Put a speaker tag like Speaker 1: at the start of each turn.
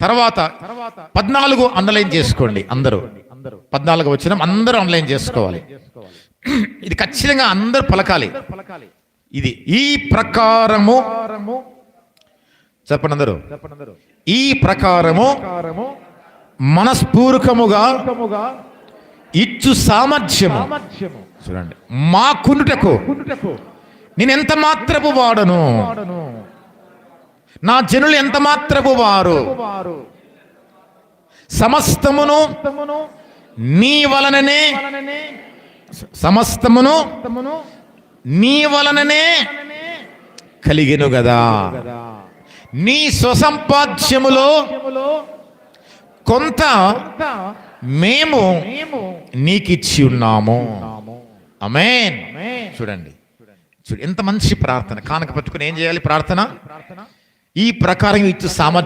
Speaker 1: తర్వాత పద్నాలుగు అండర్లైన్ చేసుకోండి అందరూ. పద్నాలుగు వచ్చిన అందరూ ఆన్లైన్ చేసుకోవాలి. ఇది ఖచ్చితంగా అందరూ పలకాలి. ఇది ఈ ప్రకారము చెప్పండి అందరూ. ఈ ప్రకారము మనస్పూర్వకముగా ఇచ్చు సామర్థ్యము. చూడండి. మా కుండుటకు నేను ఎంత మాత్రపు వాడను? నా జనులు ఎంత మాత్రపు వారు? సమస్తమును నీ వలననే సమస్తమును నీ వలననే కలిగెను గదా. నీ స్వసంపాద్యములో కొంత మేము నీకిచ్చి ఉన్నాము. అమేన్ చూడండి. చూడు ఎంత మంచి ప్రార్థన. కానక పట్టుకుని ఏం చేయాలి ప్రార్థన? ఈ ప్రకారం ఇచ్చు సామర్థ్యం